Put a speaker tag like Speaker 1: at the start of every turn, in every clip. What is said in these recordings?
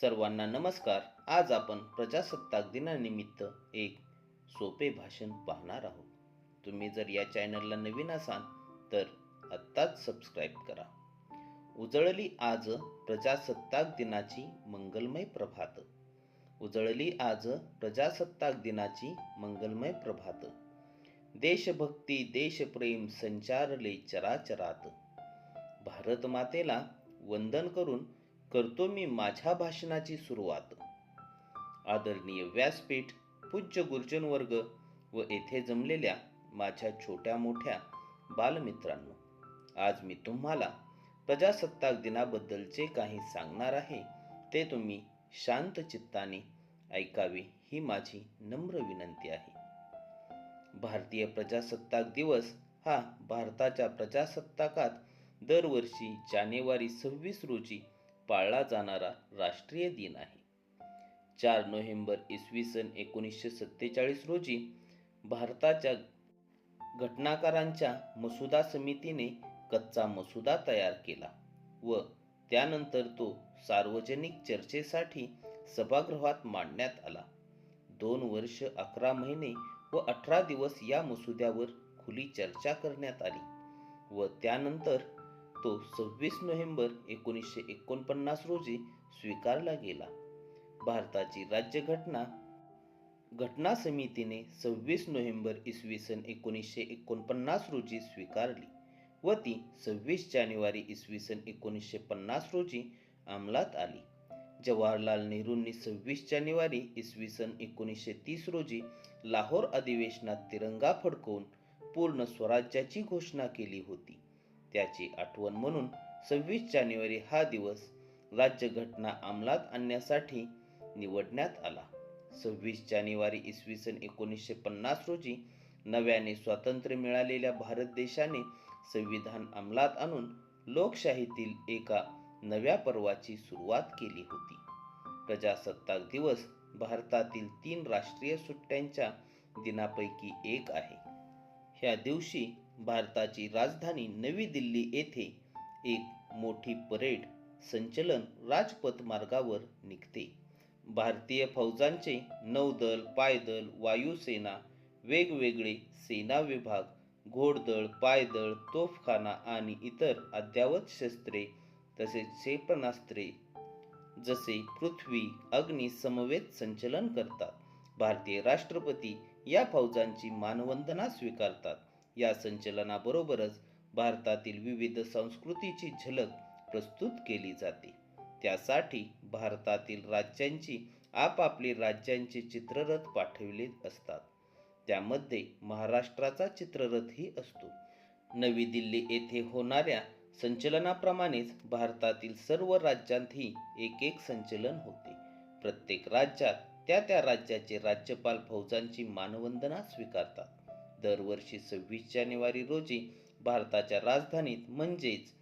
Speaker 1: सर्वांना नमस्कार. आज आपण प्रजासत्ताक दिनानिमित्त एक सोपे भाषण पाहणार आहोत. तुम्ही जर या चॅनलला नवीन असाल तर आत्ताच सबस्क्राईब करा. उजळली आज प्रजासत्ताक दिनाची मंगलमय प्रभात. उजळली आज प्रजासत्ताक दिनाची मंगलमय प्रभात. देशभक्ती देशप्रेम संचारले चराचरात. भारत मातेला वंदन करून करतो मी माझ्या भाषणाची सुरुवात. आदरणीय व्यासपीठ पूज्य गुरुजन वर्ग व येथे जमलेल्या माझ्या छोट्या मोठ्या बालमित्रांनो आज मी तुम्हाला प्रजासत्ताक दिनाबद्दल जे काही सांगणार आहे. ते तुम्ही शांत चित्ताने ऐकावे ही माझी नम्र विनंती आहे. भारतीय प्रजासत्ताक दिवस हा भारताच्या प्रजासत्ताकात दरवर्षी जानेवारी सव्वीस रोजी पाळला जाणारा राष्ट्रीय दिन आहे. चार नोव्हेंबर इसवी सन एकोणीसशे सत्तेचाळीस रोजी भारताच्या घटनाकारांच्या मसुदा समितीने कच्चा मसुदा तयार केला व त्यानंतर तो सार्वजनिक चर्चेसाठी सभागृहात मांडण्यात आला. दोन वर्ष अकरा महिने व अठरा दिवस या मसुद्यावर खुली चर्चा करण्यात आली व त्यानंतर तो सव्वीस नोव्हेंबर एकोणीसशे एकोणपन्नास रोजी स्वीकारला गेला. भारताची राज्यघटना घटना समितीने सव्वीस नोव्हेंबर इसवी सन एकोणीसशे एकोणपन्नास रोजी स्वीकारली व ती सव्वीस जानेवारी इसवी सन एकोणीसशे पन्नास रोजी अंमलात आली. जवाहरलाल नेहरूंनी सव्वीस जानेवारी इसवी सन एकोणीसशे तीस रोजी लाहोर अधिवेशनात तिरंगा फडकवून पूर्ण स्वराज्याची घोषणा केली होती. त्याची आठवण म्हणून सव्वीस जानेवारी हा दिवस राज्यघटना अंमलात आणण्यासाठी निवडण्यात आला. सव्वीस जानेवारी इसवी सन एकोणीसशे पन्नास रोजी नव्याने स्वातंत्र्य मिळालेल्या भारत देशाने संविधान अंमलात आणून लोकशाहीतील एका नव्या पर्वाची सुरुवात केली होती. प्रजासत्ताक दिवस भारतातील तीन राष्ट्रीय सुट्ट्यांच्या दिनापैकी एक आहे. ह्या दिवशी भारताची राजधानी नवी दिल्ली येथे एक मोठी परेड संचलन राजपथ मार्गावर निघते. भारतीय फौजांचे नौदल पायदल वायुसेना वेगवेगळे सेना विभाग घोडदळ पायदळ तोफखाना आणि इतर अद्यावत शस्त्रे तसेच क्षेपणास्त्रे जसे पृथ्वी अग्नी समवेत संचलन करतात. भारतीय राष्ट्रपती या फौजांची मानवंदना स्वीकारतात. या संचलनाबरोबरच भारतातील विविध संस्कृतीची झलक प्रस्तुत केली जाते. त्यासाठी भारतातील राज्यांची आपापली राज्यांचे चित्ररथ पाठविले असतात. त्यामध्ये महाराष्ट्राचा चित्ररथही असतो. नवी दिल्ली येथे होणाऱ्या संचलनाप्रमाणेच भारतातील सर्व राज्यांतही एक एक संचलन होते. प्रत्येक राज्यात त्या त्या राज्याचे राज्यपाल फौजांची मानवंदना स्वीकारतात. दरवर्षी सव्वीस जानेवारी रोजी भारताच्या राजधानीत म्हणजेच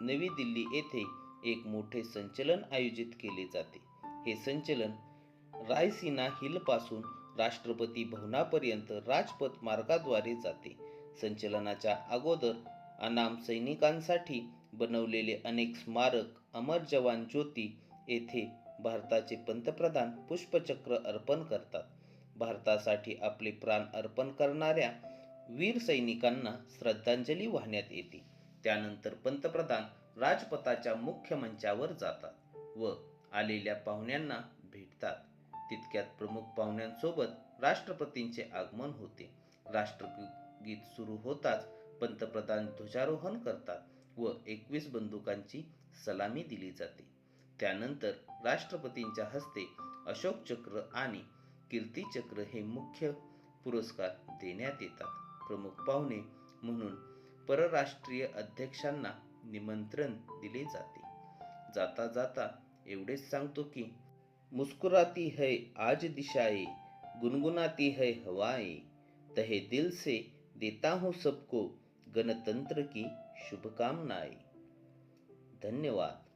Speaker 1: नवी दिल्ली येथे एक मोठे संचलन आयोजित केले जाते. हे संचलन रायसीना हिलपासून राष्ट्रपती भवनापर्यंत राजपथ मार्गाद्वारे जाते. संचलनाच्या अगोदर अनाम सैनिकांसाठी बनवलेले अनेक स्मारक अमर जवान ज्योती येथे भारताचे पंतप्रधान पुष्पचक्र अर्पण करतात. भारतासाठी आपले प्राण अर्पण करणाऱ्या वीर सैनिकांना श्रद्धांजली वाहण्यात येते. त्यानंतर पंतप्रधान राजपथाच्या मुख्य मंचावर जातात व आलेल्या पाहुण्यांना भेटतात. तितक्यात प्रमुख पाहुण्यांसोबत राष्ट्रपतींचे आगमन होते. राष्ट्रगीत सुरू होताच पंतप्रधान ध्वजारोहण करतात व एकवीस बंदुकांची सलामी दिली जाते. त्यानंतर राष्ट्रपतींच्या हस्ते अशोक चक्र आणि कीर्तीचक्र हे मुख्य पुरस्कार देण्यात येतात. प्रमुख पाहुणे म्हणून परराष्ट्रीय अध्यक्षांना निमंत्रण दिले जाते. जाता जाता एवढेच सांगतो की मुस्कुराती है आज दिशाए गुनगुनाती है हवाए तहे दिल से देता हूँ सबको गणतंत्र की शुभकामनाएं। धन्यवाद।